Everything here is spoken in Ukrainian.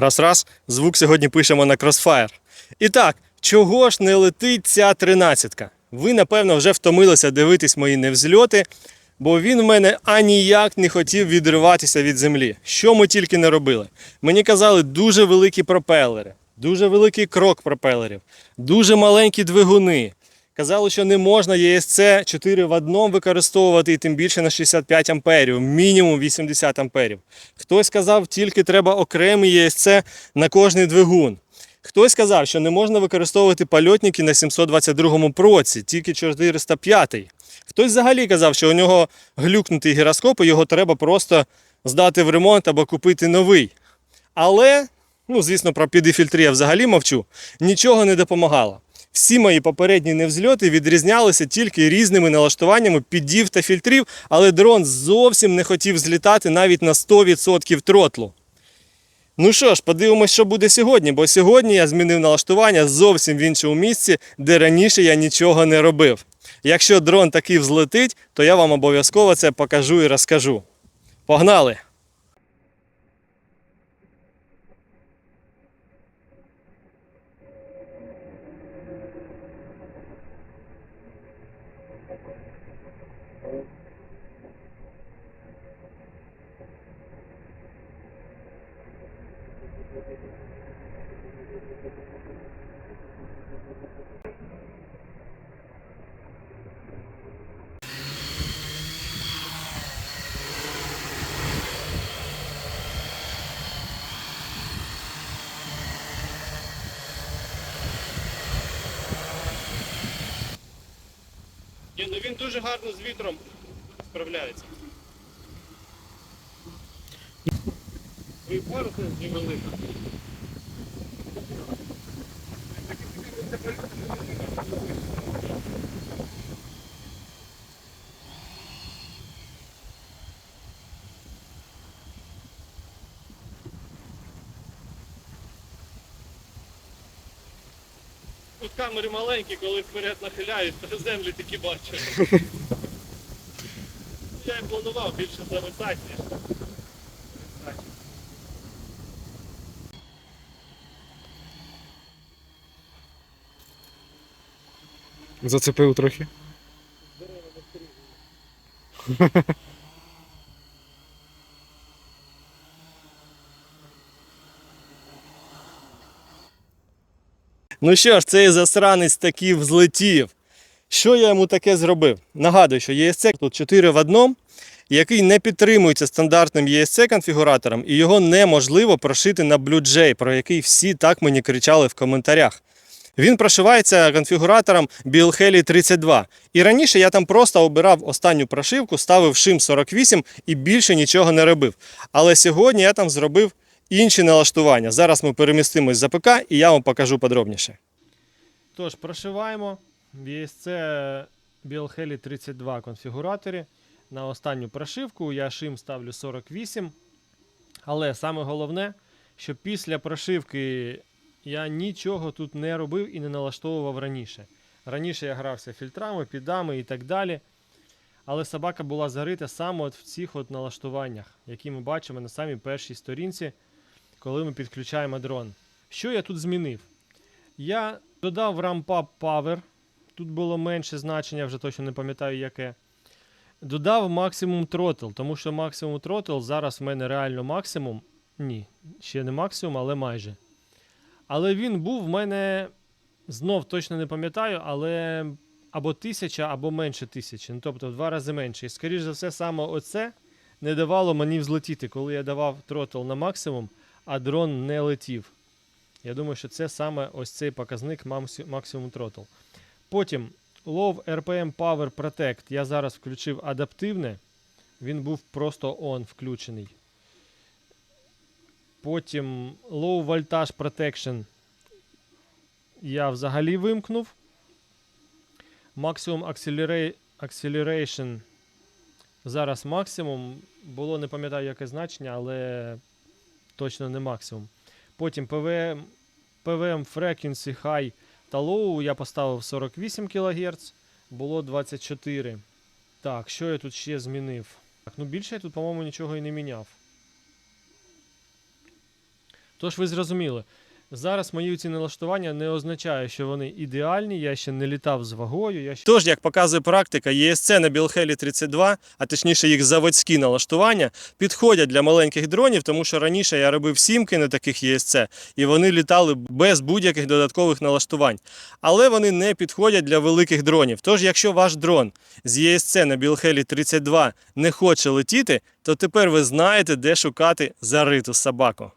Раз-раз, звук сьогодні пишемо на Crossfire. І так, чого ж не летить ця тринадцятка? Ви, напевно, вже втомилися дивитись мої невзльоти, бо він в мене аніяк не хотів відриватися від землі. Що ми тільки не робили. Мені казали дуже великі пропелери, дуже великий крок пропелерів, дуже маленькі двигуни. Казали, що не можна ЄСЦ 4 в одному використовувати і тим більше на 65 амперів, мінімум 80 амперів. Хтось сказав, тільки треба окремий ЄСЦ на кожний двигун. Хтось сказав, що не можна використовувати польотники на 722 проці, тільки 405. Хтось взагалі казав, що у нього глюкнутий гіроскоп, і його треба просто здати в ремонт або купити новий. Але, ну звісно, про підіфільтри я взагалі мовчу, нічого не допомагало. Всі мої попередні невзльоти відрізнялися тільки різними налаштуваннями підів та фільтрів, але дрон зовсім не хотів злітати навіть на 100% тротлу. Ну що ж, подивимось, що буде сьогодні, бо сьогодні я змінив налаштування зовсім в іншому місці, де раніше я нічого не робив. Якщо дрон таки взлетить, то я вам обов'язково це покажу і розкажу. Погнали! Ні, ну він дуже гарно з вітром справляється. І паруса невелика. Тут камери маленькі, коли вперед нахиляють, то землі такі бачу. Я і планував більше зависати, ніж. зависати. Зацепив трохи. Ну що ж, цей засранець таки взлетів. Що я йому таке зробив? Нагадую, що ESC тут 4 в одному, який не підтримується стандартним ESC конфігуратором, і його неможливо прошити на Blue про який всі так мені кричали в коментарях. Він прошивається конфігуратором BLHeli 32. І раніше я там просто обирав останню прошивку, ставив шим 48 і більше нічого не робив. Але сьогодні я там зробив інші налаштування. Зараз ми перемістимось за ПК і я вам покажу подробніше. Тож, прошиваємо в ESC BLHeli 32 конфігураторі. На останню прошивку я шим ставлю 48. Але саме головне, що після прошивки я нічого тут не робив і не налаштовував раніше. Раніше я грався фільтрами, підами і так далі. Але собака була зарита саме от в цих от налаштуваннях, які ми бачимо на самій першій сторінці, коли ми підключаємо дрон. Що я тут змінив? Я додав Ramp Power. Тут було менше значення, вже точно не пам'ятаю яке. Додав максимум Throttle, тому що максимум Throttle зараз в мене реально максимум. Ні, ще не максимум, але майже. Але він був в мене знов точно не пам'ятаю, але або тисяча, або менше тисячі. Ну, тобто в два рази менше. І скоріш за все, саме оце не давало мені взлетіти, коли я давав тротл на максимум, а дрон не летів. Я думаю, що це саме ось цей показник максимум тротл. Потім Low RPM Power Protect. Я зараз включив адаптивне. Він був просто on включений. Потім Low Voltage Protection я взагалі вимкнув. Maximum Acceleration зараз максимум. Було не пам'ятаю яке значення, але точно не максимум. Потім PWM, PWM Frequency High та Low я поставив 48 кГц, було 24. Так, що я тут ще змінив? Так, ну більше я тут, по-моєму, нічого і не міняв. Тож ви зрозуміли, зараз мої ці налаштування не означає, що вони ідеальні, я ще не літав з вагою. Я ще... Тож, як показує практика, ЄСЦ на Білхелі 32, а точніше їх заводські налаштування, підходять для маленьких дронів, тому що раніше я робив сімки на таких ЄСЦ, і вони літали без будь-яких додаткових налаштувань. Але вони не підходять для великих дронів. Тож, якщо ваш дрон з ЄСЦ на Білхелі 32 не хоче летіти, то тепер ви знаєте, де шукати зариту собаку.